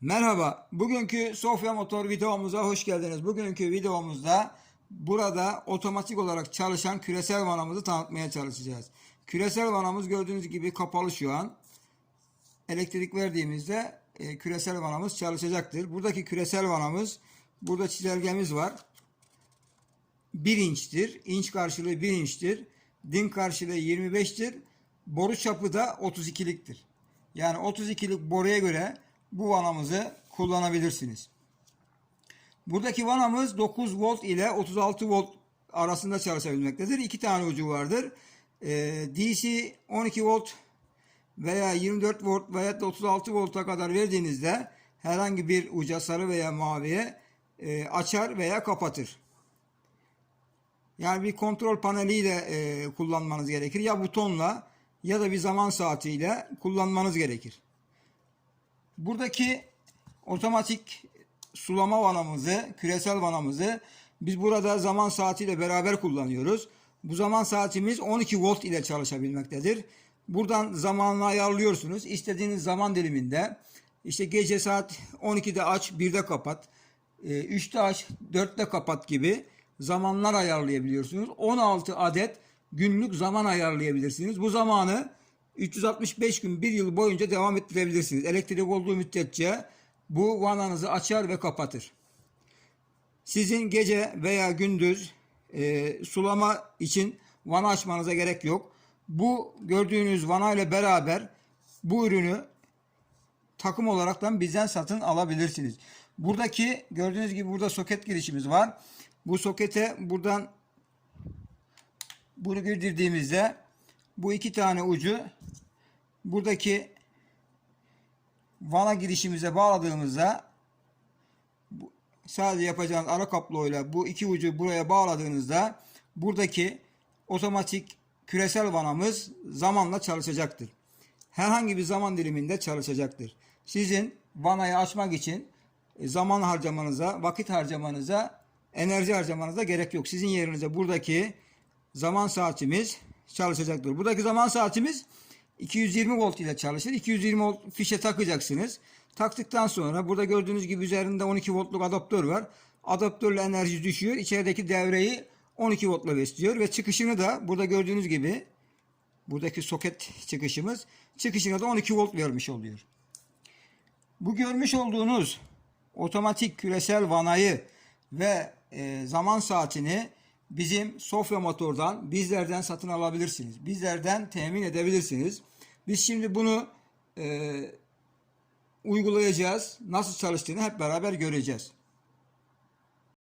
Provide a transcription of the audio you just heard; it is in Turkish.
Merhaba, bugünkü Sofya Motor videomuza hoş geldiniz. Bugünkü videomuzda burada otomatik olarak çalışan küresel vanamızı tanıtmaya çalışacağız. Küresel vanamız gördüğünüz gibi kapalı şu an. Elektrik verdiğimizde e, küresel vanamız çalışacaktır. Buradaki küresel vanamız, burada çizelgemiz var. 1 inçtir. İnç karşılığı 1 inçtir. Din karşılığı 25'tir. Boru çapı da 32'liktir. Yani 32'lik boruya göre bu vanamızı kullanabilirsiniz. Buradaki vanamız 9 volt ile 36 volt arasında çalışabilmektedir. İki tane ucu vardır. Ee, DC 12 volt veya 24 volt veya da 36 volta kadar verdiğinizde herhangi bir uca sarı veya maviye e, açar veya kapatır. Yani bir kontrol paneliyle e, kullanmanız gerekir. Ya butonla ya da bir zaman saatiyle kullanmanız gerekir. Buradaki otomatik sulama vanamızı, küresel vanamızı biz burada zaman saatiyle beraber kullanıyoruz. Bu zaman saatimiz 12 volt ile çalışabilmektedir. Buradan zamanını ayarlıyorsunuz. İstediğiniz zaman diliminde işte gece saat 12'de aç, 1'de kapat, 3'te aç, 4'te kapat gibi zamanlar ayarlayabiliyorsunuz. 16 adet günlük zaman ayarlayabilirsiniz. Bu zamanı 365 gün bir yıl boyunca devam ettirebilirsiniz. Elektrik olduğu müddetçe bu vananızı açar ve kapatır. Sizin gece veya gündüz e, sulama için vana açmanıza gerek yok. Bu gördüğünüz vana ile beraber bu ürünü takım olaraktan bizden satın alabilirsiniz. Buradaki gördüğünüz gibi burada soket girişimiz var. Bu sokete buradan bunu girdirdiğimizde bu iki tane ucu buradaki vana girişimize bağladığımızda sadece yapacağınız ara kabloyla bu iki ucu buraya bağladığınızda buradaki otomatik küresel vanamız zamanla çalışacaktır. Herhangi bir zaman diliminde çalışacaktır. Sizin vanayı açmak için e, zaman harcamanıza, vakit harcamanıza, enerji harcamanıza gerek yok. Sizin yerinize buradaki zaman saatimiz çalışacaktır. Buradaki zaman saatimiz 220 volt ile çalışır. 220 volt fişe takacaksınız. Taktıktan sonra burada gördüğünüz gibi üzerinde 12 voltluk adaptör var. Adaptörle enerji düşüyor. İçerideki devreyi 12 voltla besliyor ve çıkışını da burada gördüğünüz gibi buradaki soket çıkışımız çıkışına da 12 volt vermiş oluyor. Bu görmüş olduğunuz otomatik küresel vanayı ve e, zaman saatini bizim Sofya Motor'dan bizlerden satın alabilirsiniz. Bizlerden temin edebilirsiniz. Biz şimdi bunu e, uygulayacağız. Nasıl çalıştığını hep beraber göreceğiz.